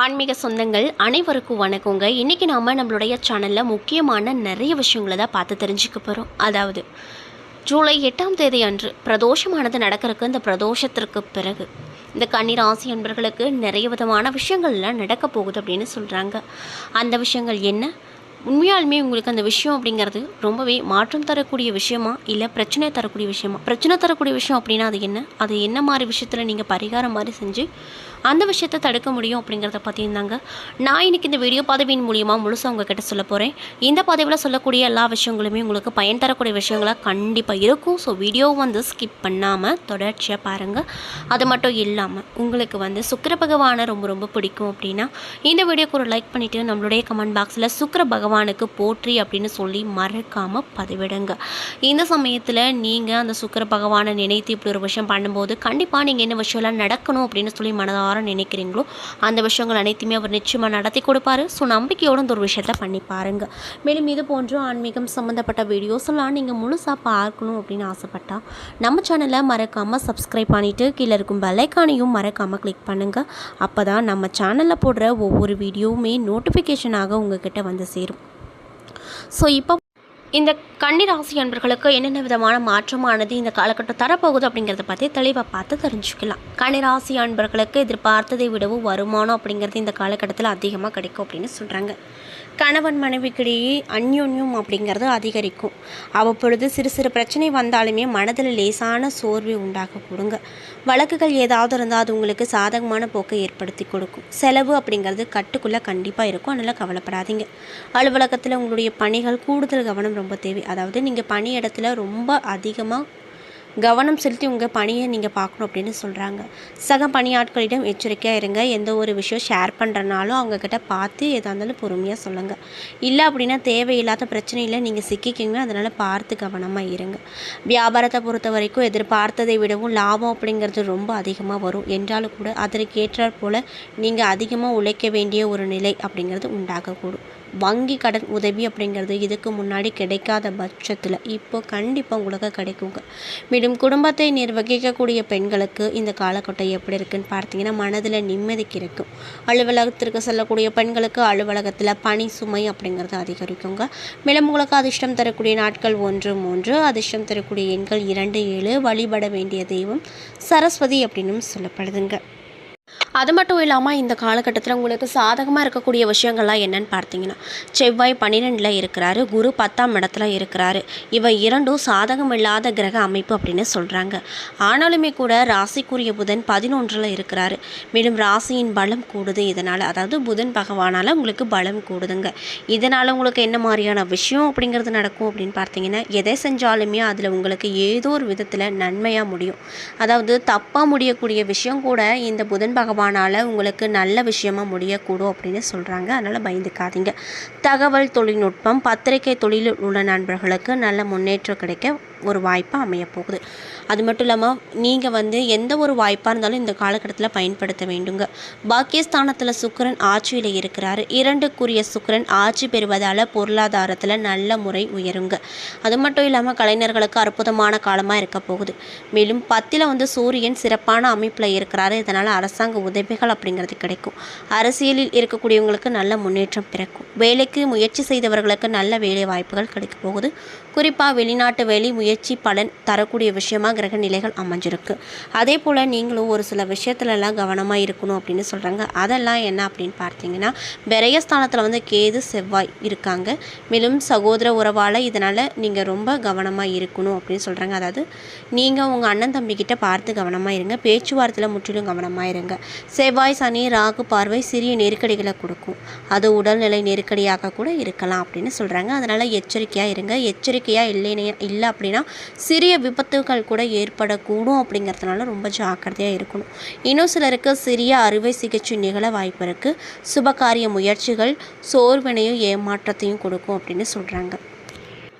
ஆன்மீக சொந்தங்கள் அனைவருக்கும் வணக்கங்க. இன்றைக்கி நாம் நம்மளுடைய சேனலில் முக்கியமான நிறைய விஷயங்களை தான் பார்த்து தெரிஞ்சுக்க போகிறோம் அதாவது ஜூலை எட்டாம் தேதி அன்று பிரதோஷமானது நடக்கிறதுக்கு இந்த பிரதோஷத்திற்கு பிறகு இந்த கன்னி ராசி அன்பர்களுக்கு நிறைய விதமான விஷயங்கள்லாம் நடக்க போகுது அப்படின்னு சொல்கிறாங்க அந்த விஷயங்கள் என்ன? உண்மையாலுமே உங்களுக்கு அந்த விஷயம் அப்படிங்கிறது ரொம்பவே மாற்றம் தரக்கூடிய விஷயமா? இல்லை பிரச்சனை தரக்கூடிய விஷயமா? பிரச்சனை தரக்கூடிய விஷயம் அப்படின்னா அது என்ன? அது என்ன மாதிரி விஷயத்தில் நீங்கள் பரிகாரம் மாதிரி செஞ்சு அந்த விஷயத்தை தடுக்க முடியும் அப்படிங்கிறத பற்றியிருந்தாங்க நான் இன்னைக்கு இந்த வீடியோ பதவியின் மூலியமாக முழுசாக உங்ககிட்ட சொல்ல போகிறேன் இந்த பதவியில் சொல்லக்கூடிய எல்லா விஷயங்களுமே உங்களுக்கு பயன் தரக்கூடிய விஷயங்களாக கண்டிப்பாக இருக்கும். ஸோ வீடியோ வந்து ஸ்கிப் பண்ணாமல் தொடர்ச்சியாக பாருங்கள் அது மட்டும் இல்லாமல் உங்களுக்கு வந்து சுக்கர பகவானை ரொம்ப ரொம்ப பிடிக்கும் அப்படின்னா இந்த வீடியோக்கு ஒரு லைக் பண்ணிவிட்டு நம்மளுடைய கமெண்ட் பாக்ஸில் சுக்கிர பகவானுக்கு போற்றி அப்படின்னு சொல்லி மறக்காமல் பதிவிடுங்க. இந்த சமயத்தில் நீங்கள் அந்த சுக்கர பகவானை நினைத்து இப்படி ஒரு விஷயம் பண்ணும்போது கண்டிப்பாக நீங்கள் என்ன விஷயம்லாம் நடக்கணும் அப்படின்னு சொல்லி மனதாக மனதார நினைக்கிறீங்களோ அந்த விஷயங்கள் அனைத்துமே அவர் நிச்சயமாக நடத்தி கொடுப்பாரு. ஸோ நம்பிக்கையோட இந்த ஒரு விஷயத்த பண்ணி பாருங்க. மேலும் இது போன்ற ஆன்மீகம் சம்மந்தப்பட்ட வீடியோஸ் எல்லாம் நீங்கள் முழுசாக பார்க்கணும் அப்படின்னு ஆசைப்பட்டா நம்ம சேனலை மறக்காமல் சப்ஸ்கிரைப் பண்ணிவிட்டு கீழே இருக்கும் பெல்லைக்கானையும் மறக்காமல் கிளிக் பண்ணுங்கள் அப்போ தான் நம்ம சேனலில் போடுற ஒவ்வொரு வீடியோவுமே நோட்டிஃபிகேஷனாக உங்ககிட்ட வந்து சேரும். ஸோ இப்போ இந்த கன்னிராசி அன்பர்களுக்கு என்னென்ன விதமான மாற்றமானது இந்த காலகட்டம் தரப்போகுது அப்படிங்கிறத பற்றி தெளிவாக பார்த்து தெரிஞ்சுக்கலாம். கன்னிராசி அன்பர்களுக்கு எதிர்பார்த்ததை விடவும் வருமானம் அப்படிங்கிறது இந்த காலகட்டத்தில் அதிகமாக கிடைக்கும் அப்படின்னு சொல்கிறாங்க கணவன் மனைவிக்கிடையே அந்யோன்யம் அப்படிங்கிறது அதிகரிக்கும். அவ்வப்பொழுது சிறு சிறு பிரச்சனை வந்தாலுமே மனதில் லேசான சோர்வை உண்டாக கொடுங்க. வழக்குகள் ஏதாவது இருந்தால் அது உங்களுக்கு சாதகமான போக்கை ஏற்படுத்தி கொடுக்கும். செலவு அப்படிங்கிறது கட்டுக்குள்ளே கண்டிப்பாக இருக்கும். அதனால் கவலைப்படாதீங்க. அலுவலகத்தில் உங்களுடைய பணிகள் கூடுதல் கவனம் ரொம்ப தேவை. அதாவது நீங்கள் பணி இடத்துல ரொம்ப அதிகமாக கவனம் செலுத்தி உங்கள் பணியை நீங்கள் பார்க்கணும் அப்படின்னு சொல்கிறாங்க சக பணியாட்களிடம் எச்சரிக்கையாக இருங்க. எந்த ஒரு விஷயம் ஷேர் பண்ணுறனாலும் அவங்கக்கிட்ட பார்த்து எதாக இருந்தாலும் பொறுமையாக சொல்லுங்கள் இல்லை அப்படின்னா தேவையில்லாத பிரச்சனையில் நீங்கள் சிக்கிக்கிங்க. அதனால் பார்த்து கவனமாக இருங்க. வியாபாரத்தை பொறுத்த வரைக்கும் எதிர்பார்த்ததை விடவும் லாபம் அப்படிங்கிறது ரொம்ப அதிகமாக வரும். என்றாலும் கூட அதற்கு போல் நீங்கள் அதிகமாக உழைக்க வேண்டிய ஒரு நிலை அப்படிங்கிறது உண்டாகக்கூடும். வங்கி கடன் உதவி அப்படிங்கிறது இதுக்கு முன்னாடி கிடைக்காத பட்சத்தில் இப்போ கண்டிப்பாக உங்களுக்கு கிடைக்குங்க. மேலும் குடும்பத்தை நிர்வகிக்கக்கூடிய பெண்களுக்கு இந்த காலகட்டம் எப்படி இருக்குன்னு பார்த்தீங்கன்னா மனதில் நிம்மதி கிடைக்கும். அலுவலகத்திற்கு செல்லக்கூடிய பெண்களுக்கு அலுவலகத்தில் பணி சுமை அப்படிங்கிறது அதிகரிக்குங்க. மேலும் உங்களுக்கு அதிர்ஷ்டம் தரக்கூடிய நாட்கள் ஒன்று மூன்று அதிர்ஷ்டம் தரக்கூடிய எண்கள் இரண்டு ஏழு வழிபட வேண்டிய தெய்வம் சரஸ்வதி அப்படின்னும் சொல்லப்படுதுங்க. அது மட்டும் இல்லாமல் இந்த காலகட்டத்தில் உங்களுக்கு சாதகமாக இருக்கக்கூடிய விஷயங்கள்லாம் என்னன்னு பார்த்தீங்கன்னா செவ்வாய் பன்னிரெண்டில் இருக்கிறாரு குரு பத்தாம் இடத்துல இருக்கிறாரு. இவை இரண்டும் சாதகம் இல்லாத கிரக அமைப்பு அப்படின்னு சொல்கிறாங்க ஆனாலுமே கூட ராசிக்குரிய புதன் பதினொன்றில் இருக்கிறாரு. மேலும் ராசியின் பலம் கூடுது. இதனால் அதாவது புதன் பகவானால் உங்களுக்கு பலம் கூடுதுங்க. இதனால் உங்களுக்கு என்ன மாதிரியான விஷயம் அப்படிங்கிறது நடக்கும் அப்படின்னு பார்த்தீங்கன்னா எதை செஞ்சாலுமே அதில் உங்களுக்கு ஏதோ ஒரு விதத்தில் நன்மையாக முடியும். அதாவது தப்பாக முடியக்கூடிய விஷயம் கூட இந்த புதன் பகவானால் உங்களுக்கு நல்ல விஷயமாக முடியக்கூடும் அப்படின்னு சொல்கிறாங்க அதனால் பயந்துக்காதீங்க. தகவல் தொழில்நுட்பம் பத்திரிகை தொழிலில் உள்ள நண்பர்களுக்கு நல்ல முன்னேற்றம் கிடைக்க ஒரு வாய்ப்பாக அமையப்போகுது. அது மட்டும் இல்லாமல் நீங்கள் வந்து எந்த ஒரு வாய்ப்பாக இருந்தாலும் இந்த காலகட்டத்தில் பயன்படுத்த வேண்டுங்க. பாக்கியஸ்தானத்தில் சுக்கரன் ஆட்சியில் இருக்கிறாரு. இரண்டுக்குரிய சுக்கரன் ஆட்சி பெறுவதால் பொருளாதாரத்தில் நல்ல முறை உயருங்க. அது மட்டும் இல்லாமல் கலைஞர்களுக்கு அற்புதமான காலமாக இருக்க போகுது. மேலும் பத்தில் வந்து சூரியன் சிறப்பான அமைப்பில் இருக்கிறாரு. இதனால் அரசாங்க உதவிகள் அப்படிங்கிறது கிடைக்கும். அரசியலில் இருக்கக்கூடியவங்களுக்கு நல்ல முன்னேற்றம் பிறக்கும். வேலைக்கு முயற்சி செய்தவர்களுக்கு நல்ல வேலை வாய்ப்புகள் கிடைக்க போகுது. குறிப்பாக வெளிநாட்டு வேலை முயற்சி பலன் தரக்கூடிய விஷயமாக கிரக நிலைகள் அமைஞ்சிருக்கு. அதே போல் நீங்களும் ஒரு சில விஷயத்துலலாம் கவனமாக இருக்கணும் அப்படின்னு சொல்கிறாங்க அதெல்லாம் என்ன அப்படின்னு பார்த்தீங்கன்னா விரயஸ்தானத்தில் வந்து கேது செவ்வாய் இருக்காங்க. மேலும் சகோதர உறவால் இதனால் நீங்கள் ரொம்ப கவனமாக இருக்கணும் அப்படின்னு சொல்கிறாங்க அதாவது நீங்கள் உங்கள் அண்ணன் தம்பிக்கிட்ட பார்த்து கவனமாக இருங்க. பேச்சுவார்த்தையில் முற்றிலும் கவனமாக இருங்க. செவ்வாய் சனி ராகு பார்வை சிறிய நெருக்கடிகளை கொடுக்கும். அது உடல்நிலை நெருக்கடியாக கூட இருக்கலாம் அப்படின்னு சொல்கிறாங்க அதனால் எச்சரிக்கையாக இருங்க. எச்சரிக்கையாக இல்லைனே இல்லை அப்படின்னா சிறிய விபத்துகள் கூட ஏற்படக்கூடும் அப்படிங்கிறதுனால ரொம்ப ஜாக்கிரதையாக இருக்கணும். இன்னும் சிலருக்கு சிறிய அறுவை சிகிச்சை நிகழ வாய்ப்பு இருக்குது சுபகாரிய முயற்சிகள் சோர்வினையும் ஏமாற்றத்தையும் கொடுக்கும் அப்படின்னு சொல்கிறாங்க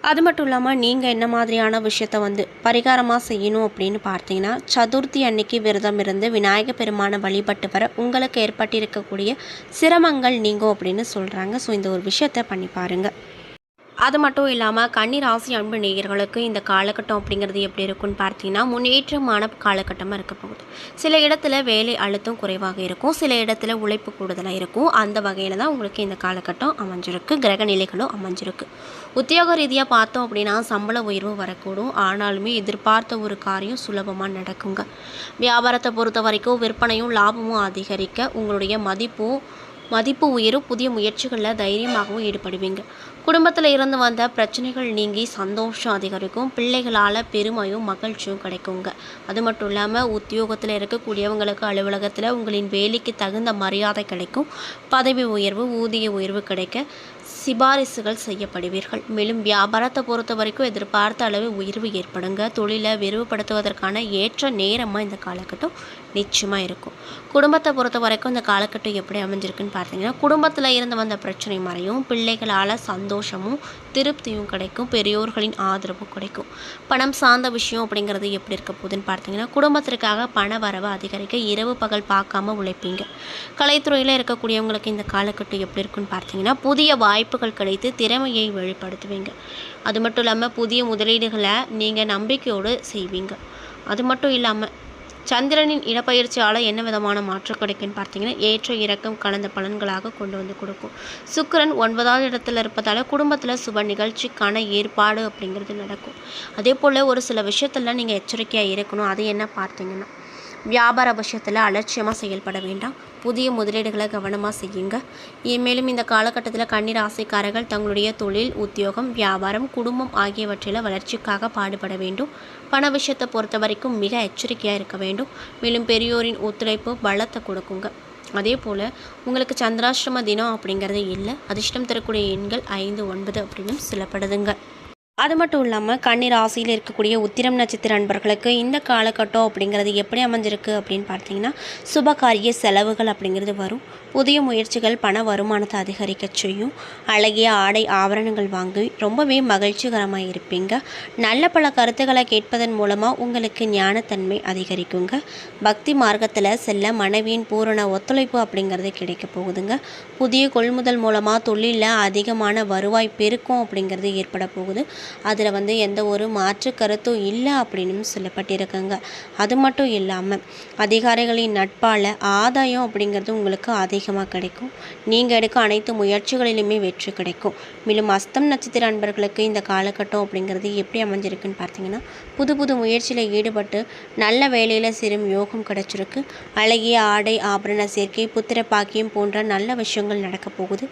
அது மட்டும் இல்லாமல் நீங்கள் என்ன மாதிரியான விஷயத்த வந்து பரிகாரமாக செய்யணும் அப்படின்னு பார்த்தீங்கன்னா சதுர்த்தி அன்னைக்கு விரதம் இருந்து விநாயக பெருமானை வழிபட்டு வர உங்களுக்கு ஏற்பட்டிருக்கக்கூடிய சிரமங்கள் நீங்கும் அப்படின்னு சொல்கிறாங்க ஸோ இந்த ஒரு விஷயத்தை பண்ணி பாருங்கள் அது மட்டும் இல்லாமல் கன்னி ராசி அன்பு நேயர்களுக்கு இந்த காலகட்டம் அப்படிங்கிறது எப்படி இருக்குன்னு பார்த்தீங்கன்னா முன்னேற்றமான காலகட்டமாக இருக்க போகுது. சில இடத்துல வேலை அழுத்தம் குறைவாக இருக்கும். சில இடத்துல உழைப்பு கூடுதலாக இருக்கும். அந்த வகையில் தான் உங்களுக்கு இந்த காலகட்டம் அமைஞ்சிருக்கு. கிரக நிலைகளும் அமைஞ்சிருக்கு. உத்தியோக ரீதியாக பார்த்தோம் அப்படின்னா சம்பள உயர்வு வரக்கூடும். ஆனாலுமே எதிர்பார்த்த ஒரு காரியம் சுலபமாக நடக்குங்க. வியாபாரத்தை பொறுத்த வரைக்கும் விற்பனையும் லாபமும் அதிகரிக்க உங்களுடைய மதிப்பும் மதிப்பு உயரும். புதிய முயற்சிகளில் தைரியமாகவும் ஈடுபடுவீங்க. குடும்பத்தில் இருந்து வந்த பிரச்சனைகள் நீங்கி சந்தோஷம் அதிகரிக்கும். பிள்ளைகளால் பெருமையும் மகிழ்ச்சியும் கிடைக்குங்க. அது மட்டும் இல்லாமல் உத்தியோகத்தில் இருக்கக்கூடியவங்களுக்கு அலுவலகத்தில் உங்களின் வேலைக்கு தகுந்த மரியாதை கிடைக்கும். பதவி உயர்வு ஊதிய உயர்வு கிடைக்க சிபாரிசுகள் செய்யப்படுவீர்கள். மேலும் வியாபாரத்தை பொறுத்த வரைக்கும் எதிர்பார்த்த அளவு உயர்வு ஏற்படுங்க. தொழிலை விரிவுபடுத்துவதற்கான ஏற்ற நேரமாக இந்த காலகட்டம் நிச்சயமாக இருக்கும். குடும்பத்தை பொறுத்த வரைக்கும் இந்த காலகட்டம் எப்படி அமைஞ்சிருக்குன்னு பார்த்தீங்கன்னா குடும்பத்தில் இருந்து வந்த பிரச்சனை மறையும் பிள்ளைகளால் சந்தோஷமும் திருப்தியும் கிடைக்கும் பெரியோர்களின் ஆதரவும் கிடைக்கும். பணம் சார்ந்த விஷயம் அப்படிங்கிறது எப்படி இருக்க போகுதுன்னு பார்த்தீங்கன்னா குடும்பத்திற்காக பண வரவை அதிகரிக்க இரவு பகல் பார்க்காம உழைப்பீங்க. கலைத்துறையில் இருக்கக்கூடியவங்களுக்கு இந்த காலகட்டம் எப்படி இருக்குன்னு பார்த்தீங்கன்னா புதிய வாய்ப்புகள் கிடைத்து திறமையை வெளிப்படுத்துவீங்க. அது மட்டும் இல்லாமல் புதிய முதலீடுகளை நீங்கள் நம்பிக்கையோடு செய்வீங்க. அது மட்டும் இல்லாமல் சந்திரனின் இடப்பயிற்சியால் என்ன விதமான மாற்றம் கிடைக்குன்னு பார்த்தீங்கன்னா ஏற்ற இறக்கம் கலந்த பலன்களாக கொண்டு வந்து கொடுக்கும். சுக்கிரன் ஒன்பதாவது இடத்துல இருப்பதால் குடும்பத்தில் சுப நிகழ்ச்சிக்கான ஏற்பாடு அப்படிங்கிறது நடக்கும். அதே போல் ஒரு சில விஷயத்தெல்லாம் நீங்கள் எச்சரிக்கையாக இருக்கணும். அது என்ன பார்த்தீங்கன்னா வியாபார விஷயத்தில் அலட்சியமாக செயல்பட வேண்டாம். புதிய முதலீடுகளை கவனமாக செய்யுங்க. மேலும் இந்த காலகட்டத்தில் கண்ணீர் ஆசைக்காரர்கள் தங்களுடைய தொழில் உத்தியோகம் வியாபாரம் குடும்பம் ஆகியவற்றில் வளர்ச்சிக்காக பாடுபட வேண்டும். பண விஷயத்தை பொறுத்த வரைக்கும் மிக எச்சரிக்கையாக இருக்க வேண்டும். மேலும் பெரியோரின் ஒத்துழைப்பு பலத்தை கொடுக்குங்க. அதே போல் உங்களுக்கு சந்திராஷ்டிரம தினம் அப்படிங்கிறது இல்லை. அதிர்ஷ்டம் தரக்கூடிய எண்கள் ஐந்து ஒன்பது அப்படின்னும் சொல்லப்படுதுங்க. அது மட்டும் இல்லாமல் கண்ணீர் ராசியில் இருக்கக்கூடிய உத்திரம் நட்சத்திர அன்பர்களுக்கு இந்த காலகட்டம் அப்படிங்கிறது எப்படி அமைஞ்சிருக்கு அப்படின்னு பார்த்தீங்கன்னா சுபகாரிய செலவுகள் அப்படிங்கிறது வரும். புதிய முயற்சிகள் பண வருமானத்தை அதிகரிக்க செய்யும். அழகிய ஆடை ஆபரணங்கள் வாங்கி ரொம்பவே மகிழ்ச்சிகரமாக இருப்பீங்க. நல்ல பல கருத்துக்களை கேட்பதன் மூலமாக உங்களுக்கு ஞானத்தன்மை அதிகரிக்குங்க. பக்தி மார்க்கத்தில் செல்ல மனைவியின் பூரண ஒத்துழைப்பு அப்படிங்கிறது கிடைக்க போகுதுங்க. புதிய கொள்முதல் மூலமாக தொழிலில் அதிகமான வருவாய் பெருக்கும் அப்படிங்கிறது ஏற்பட போகுது. அதில் வந்து எந்த ஒரு மாற்று கருத்தும் இல்லை அப்படின்னு சொல்லப்பட்டிருக்குங்க. அது மட்டும் இல்லாமல் அதிகாரிகளின் நட்பால் ஆதாயம் அப்படிங்கிறது உங்களுக்கு அதிகமாக கிடைக்கும். நீங்கள் எடுக்க அனைத்து முயற்சிகளிலுமே வெற்றி கிடைக்கும். மேலும் அஸ்தம் நட்சத்திர அன்பர்களுக்கு இந்த காலகட்டம் அப்படிங்கிறது எப்படி அமைஞ்சிருக்குன்னு பார்த்தீங்கன்னா புது புது முயற்சியில் ஈடுபட்டு நல்ல வேலையில் சிறும் யோகம் கிடைச்சிருக்கு. அழகிய ஆடை ஆபரண சேர்க்கை புத்திர பாக்கியம் போன்ற நல்ல விஷயங்கள் நடக்க போகுது.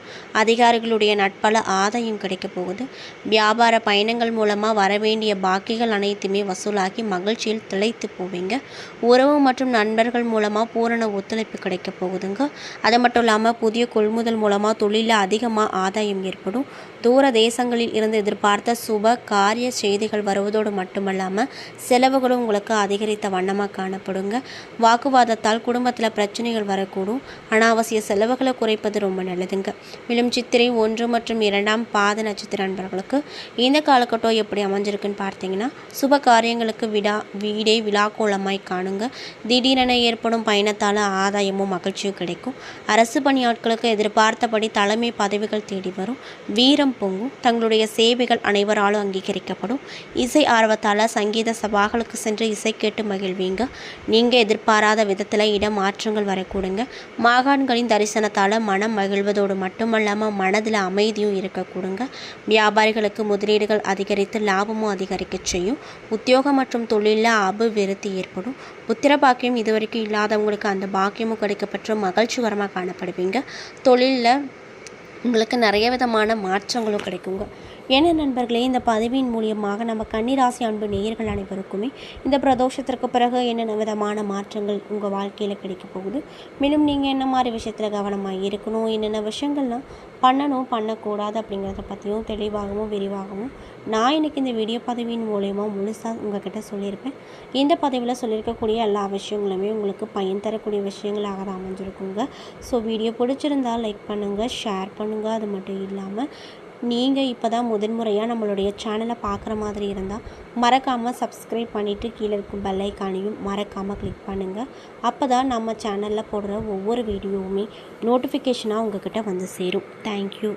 அதிகாரிகளுடைய நட்பால் ஆதாயம் கிடைக்க போகுது. வியாபார பயண பயணங்கள் மூலமாக வரவேண்டிய பாக்கிகள் அனைத்துமே வசூலாகி மகிழ்ச்சியில் திளைத்து போவீங்க. உறவு மற்றும் நண்பர்கள் மூலமாக பூரண ஒத்துழைப்பு கிடைக்க போகுதுங்க. அது மட்டும் இல்லாமல் புதிய கொள்முதல் மூலமாக தொழிலில் அதிகமாக ஆதாயம் ஏற்படும். தூர தேசங்களில் இருந்து எதிர்பார்த்த சுப காரிய செய்திகள் வருவதோடு மட்டுமல்லாமல் செலவுகளும் உங்களுக்கு அதிகரித்த வண்ணமாக காணப்படுங்க. வாக்குவாதத்தால் குடும்பத்தில் பிரச்சனைகள் வரக்கூடும். அனாவசிய செலவுகளை குறைப்பது ரொம்ப நல்லதுங்க. மேலும் சித்திரை ஒன்று மற்றும் இரண்டாம் பாத நட்சத்திர நண்பர்களுக்கு இந்த காலகட்டம் எப்படி அமைஞ்சிருக்குன்னு பார்த்தீங்கன்னா சுப காரியங்களுக்கு விடா வீடே விழாக்கோலமாய் காணுங்க. திடீரென ஏற்படும் பயணத்தால் ஆதாயமும் மகிழ்ச்சியும் கிடைக்கும். அரசு பணியாட்களுக்கு எதிர்பார்த்தபடி தலைமை பதவிகள் தேடி வரும். வீரம் பொங்கும். தங்களுடைய சேவைகள் அனைவராலும் அங்கீகரிக்கப்படும். இசை ஆர்வத்தால் சங்கீத சபாக்களுக்கு சென்று இசை கேட்டு மகிழ்வீங்க. நீங்கள் எதிர்பாராத விதத்தில் இடம் மாற்றங்கள் வரக்கூடுங்க. மாகாண்களின் தரிசனத்தால் மனம் மகிழ்வதோடு மட்டுமல்லாமல் மனதில் அமைதியும் இருக்கக்கூடுங்க. வியாபாரிகளுக்கு முதலீடுகள் அதிகரித்து லாபமும் அதிகரிக்க செய்யும். உத்தியோகம் மற்றும் தொழிலில் அபிவிருத்தி ஏற்படும். புத்திர பாக்கியம் இதுவரைக்கும் இல்லாதவங்களுக்கு அந்த பாக்கியமும் கிடைக்கப்பெற்று மகிழ்ச்சிகரமாக காணப்படுவீங்க. தொழிலில் உங்களுக்கு நிறைய விதமான மாற்றங்களும் கிடைக்குங்க. என்ன நண்பர்களே இந்த பதவியின் மூலியமாக நம்ம கன்னிராசி அன்பு நேயர்கள் அனைவருக்குமே இந்த பிரதோஷத்திற்கு பிறகு என்னென்ன விதமான மாற்றங்கள் உங்கள் வாழ்க்கையில் கிடைக்க போகுது? மேலும் நீங்கள் என்ன மாதிரி விஷயத்தில் கவனமாக இருக்கணும்? என்னென்ன விஷயங்கள்லாம் பண்ணணும் பண்ணக்கூடாது அப்படிங்கிறத பற்றியும் தெளிவாகவும் விரிவாகவும் நான் இன்றைக்கி இந்த வீடியோ பதவியின் மூலயமா முழுசாக உங்ககிட்ட சொல்லியிருப்பேன். இந்த பதவியில் சொல்லியிருக்கக்கூடிய எல்லா விஷயங்களுமே உங்களுக்கு பயன் தரக்கூடிய விஷயங்களாக தான் அமைஞ்சிருக்குங்க. ஸோ வீடியோ பிடிச்சிருந்தால் லைக் பண்ணுங்கள் ஷேர் பண்ணுங்கள் அது மட்டும் இல்லாமல் நீங்கள் இப்போ தான் முதன்முறையாக நம்மளுடைய சேனலை பார்க்குற மாதிரி இருந்தால் மறக்காமல் சப்ஸ்கிரைப் பண்ணிவிட்டு கீழே இருக்கும் பெல்லைக்கானையும் மறக்காமல் கிளிக் பண்ணுங்கள் அப்போ தான் நம்ம சேனலில் போடுற ஒவ்வொரு வீடியோவுமே நோட்டிஃபிகேஷனாக உங்ககிட்ட வந்து சேரும். தேங்க்யூ